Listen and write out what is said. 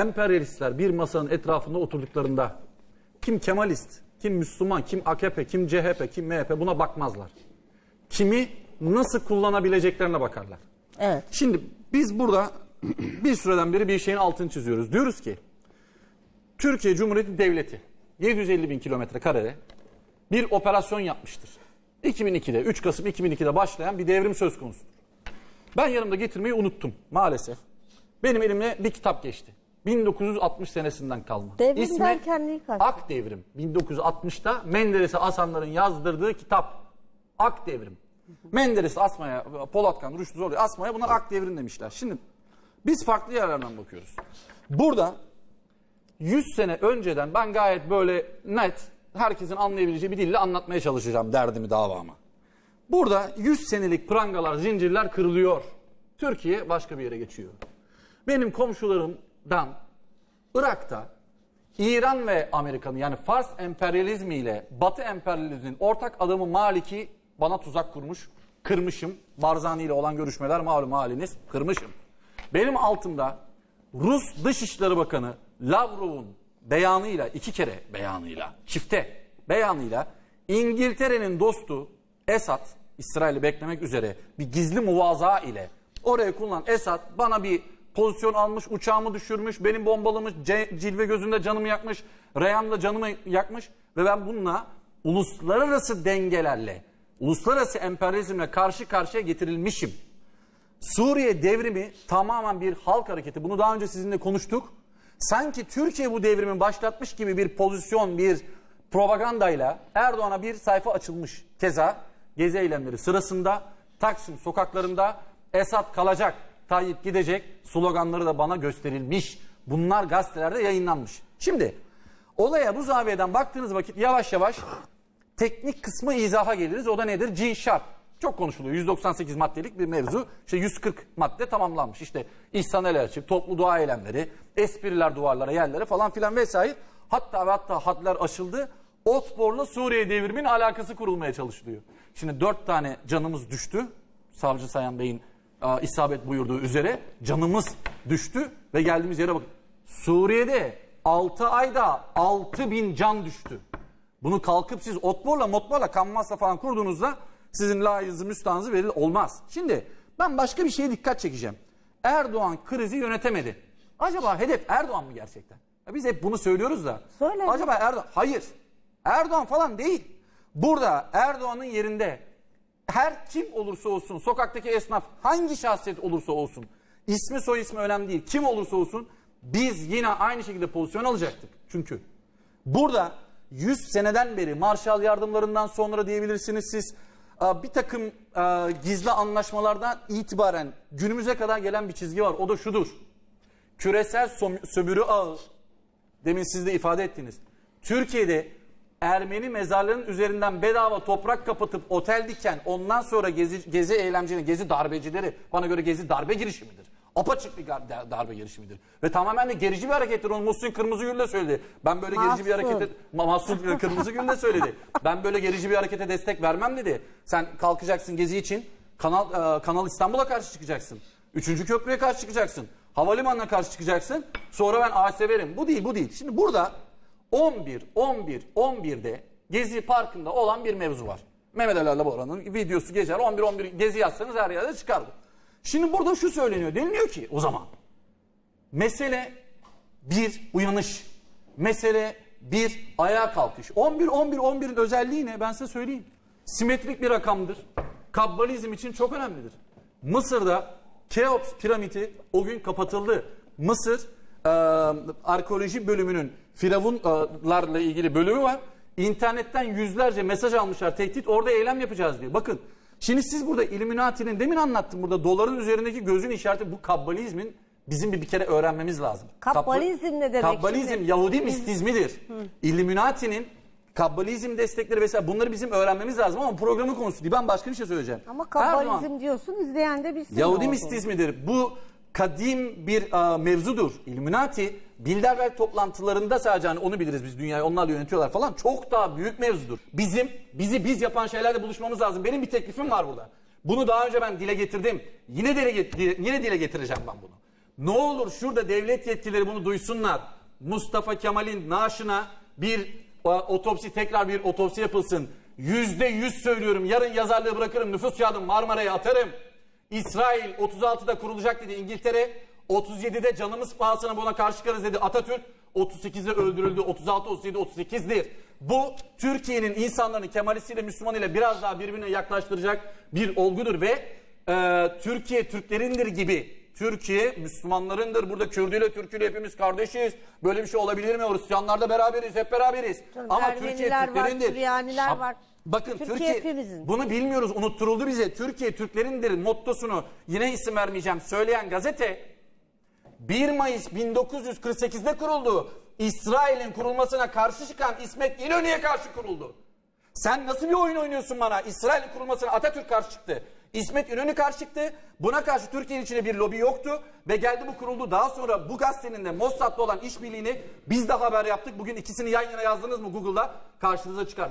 emperyalistler bir masanın etrafında oturduklarında kim Kemalist, kim Müslüman, kim AKP, kim CHP, kim MHP buna bakmazlar. Kimi nasıl kullanabileceklerine bakarlar. Evet. Şimdi biz burada bir süreden beri bir şeyin altını çiziyoruz. Diyoruz ki Türkiye Cumhuriyeti Devleti 750 bin kilometre karede bir operasyon yapmıştır. 2002'de 3 Kasım 2002'de başlayan bir devrim söz konusudur. Ben yanımda getirmeyi unuttum maalesef. Benim elime bir kitap geçti. 1960 senesinden kalma. Devrim İsmi derken neyi kastediyorsun? Ak Devrim. 1960'ta Menderes'e Asanların yazdırdığı kitap. Ak Devrim. Menderes'i asmaya, Polatkan, Rüştü Zorlu'yu asmaya buna Ak Devrim demişler. Şimdi biz farklı yerlerden bakıyoruz. Burada 100 sene önceden ben gayet böyle net, herkesin anlayabileceği bir dille anlatmaya çalışacağım derdimi, davamı. Burada 100 senelik prangalar, zincirler kırılıyor. Türkiye başka bir yere geçiyor. Benim komşularımdan Irak'ta İran ve Amerika'nın yani Fars emperyalizmi ile Batı emperyalizminin ortak adamı Maliki bana tuzak kurmuş. Kırmışım. Barzani ile olan görüşmeler malum haliniz. Kırmışım. Benim altımda Rus Dışişleri Bakanı Lavrov'un beyanıyla iki kere beyanıyla çifte beyanıyla İngiltere'nin dostu Esad İsrail'i beklemek üzere bir gizli muvazaa ile oraya kullanılan Esad bana bir pozisyon almış, uçağımı düşürmüş, benim bombalamış, cilve gözünde canımı yakmış, Reyhan'da canımı yakmış ve ben bununla uluslararası dengelerle, uluslararası emperyalizmle karşı karşıya getirilmişim. Suriye devrimi tamamen bir halk hareketi. Bunu daha önce sizinle konuştuk. Sanki Türkiye bu devrimi başlatmış gibi bir pozisyon, bir propagandayla Erdoğan'a bir sayfa açılmış. Keza gezi eylemleri sırasında Taksim sokaklarında Esad kalacak, Tayyip gidecek sloganları da bana gösterilmiş. Bunlar gazetelerde yayınlanmış. Şimdi olaya bu zaviyeden baktığınız vakit yavaş yavaş teknik kısmı izaha geliriz. O da nedir? G sharp. Çok konuşuluyor. 198 maddelik bir mevzu. İşte 140 madde tamamlanmış. İşte İhsan el açık, toplu dua eylemleri, espriler duvarlara, yerlere falan filan vesaire. Hatta ve hatta hadler aşıldı. Otbor'la Suriye devriminin alakası kurulmaya çalışılıyor. Şimdi dört tane canımız düştü. Savcı Sayan Bey'in e, isabet buyurduğu üzere canımız düştü ve geldiğimiz yere bakın. Suriye'de 6 ayda 6 bin can düştü. Bunu kalkıp siz otborla motborla kanmasla falan kurduğunuzda sizin layığınızı müstahanızı verir olmaz. Şimdi ben başka bir şeye dikkat çekeceğim. Erdoğan krizi yönetemedi. Acaba hedef Erdoğan mı gerçekten? Ya biz hep bunu söylüyoruz da. Söyle. Acaba Erdoğan? Hayır. Erdoğan falan değil. Burada Erdoğan'ın yerinde her kim olursa olsun, sokaktaki esnaf hangi şahsiyet olursa olsun, ismi soy ismi önemli değil, kim olursa olsun biz yine aynı şekilde pozisyon alacaktık. Çünkü burada 100 seneden beri Marshall yardımlarından sonra diyebilirsiniz siz e, bir takım e, gizli anlaşmalardan itibaren günümüze kadar gelen bir çizgi var. O da şudur. Küresel sömürü ağı demin siz de ifade ettiniz. Türkiye'de Ermeni mezarlarının üzerinden bedava toprak kapatıp otel diken ondan sonra gezi, gezi eylemcileri, gezi darbecileri bana göre gezi darbe girişimidir. Apaçık bir darbe girişimidir. Ve tamamen de gerici bir harekettir. Onu Muhsin Kırmızıgül de söyledi. Ben böyle gerici bir Mahsun. harekete... Ma- Mahsun Kırmızıgül de söyledi. Ben böyle gerici bir harekete destek vermem dedi. Sen kalkacaksın gezi için. Kanal, e, Kanal İstanbul'a karşı çıkacaksın. Üçüncü köprüye karşı çıkacaksın. Havalimanına karşı çıkacaksın. Sonra ben ağaç severim. Bu değil bu değil. Şimdi burada 11, 11, 11'de Gezi Parkı'nda olan bir mevzu var. Mehmet Ali Alabora'nın videosu geçer. 11, 11 Gezi yazsanız her yerde çıkar bu. Şimdi burada şu söyleniyor. Deniliyor ki o zaman mesele bir uyanış. Mesele bir ayağa kalkış. 11, 11, 11'in özelliği ne? Ben size söyleyeyim. Simetrik bir rakamdır. Kabbalizm için çok önemlidir. Mısır'da Keops piramidi o gün kapatıldı. Mısır e, arkeoloji bölümünün firavunlarla ilgili bölümü var. İnternetten yüzlerce mesaj almışlar tehdit orada eylem yapacağız diye. Bakın şimdi siz burada Illuminati'nin demin anlattım burada doların üzerindeki gözün işareti bu kabbalizmin bizim bir, bir kere öğrenmemiz lazım. Kabbalizm ne demek Kabbalizm şimdi? Yahudi mistizmidir. Illuminati'nin Kabbalizm destekleri vesaire bunları bizim öğrenmemiz lazım ama programın konusu değil. Ben başka bir şey söyleyeceğim. Ama Erdoğan- kabbalizm diyorsun izleyen de ne Yahudi mistizmidir. Bu kadim bir e, mevzudur. Illuminati Bilderberg toplantılarında sadece hani onu biliriz biz dünyayı onlarla yönetiyorlar falan. Çok daha büyük mevzudur. Bizim bizi biz yapan şeylerle buluşmamız lazım. Benim bir teklifim var burada. Bunu daha önce ben dile getirdim. Yine dile, yine dile getireceğim ben bunu. Ne olur şurada devlet yetkilileri bunu duysunlar. Mustafa Kemal'in naaşına bir e, otopsi tekrar bir otopsi yapılsın. Yüzde yüz söylüyorum. Yarın yazarlığı bırakırım. Nüfus kağıdımı Marmara'ya atarım. İsrail 36'da kurulacak dedi İngiltere. 37'de canımız pahasına buna karşı çıkarız dedi Atatürk. 38'de öldürüldü. 36, 37, 38'dir. Bu Türkiye'nin insanlarını Kemalistiyle Müslüman ile biraz daha birbirine yaklaştıracak bir olgudur ve e, Türkiye Türklerindir gibi Türkiye Müslümanlarındır. Burada Kürdüyle Türküyle hepimiz kardeşiz. Böyle bir şey olabilir mi? Hristiyanlar da beraberiz, hep beraberiz. Canım, Ama Türkiye Ermeniler var, Türklerindir. Süryaniler Ama- var. Bakın Türkiye Türkiye, hepimizin. bunu bilmiyoruz, unutturuldu bize. Türkiye Türklerindir mottosunu yine isim vermeyeceğim söyleyen gazete 1 Mayıs 1948'de kuruldu. İsrail'in kurulmasına karşı çıkan İsmet İnönü'ye karşı kuruldu. Sen nasıl bir oyun oynuyorsun bana? İsrail'in kurulmasına Atatürk karşı çıktı. İsmet İnönü karşı çıktı. Buna karşı Türkiye'nin içinde bir lobi yoktu. Ve geldi bu kuruldu. Daha sonra bu gazetenin de Mossad'la olan işbirliğini biz de haber yaptık. Bugün ikisini yan yana yazdınız mı Google'da? Karşınıza çıkar.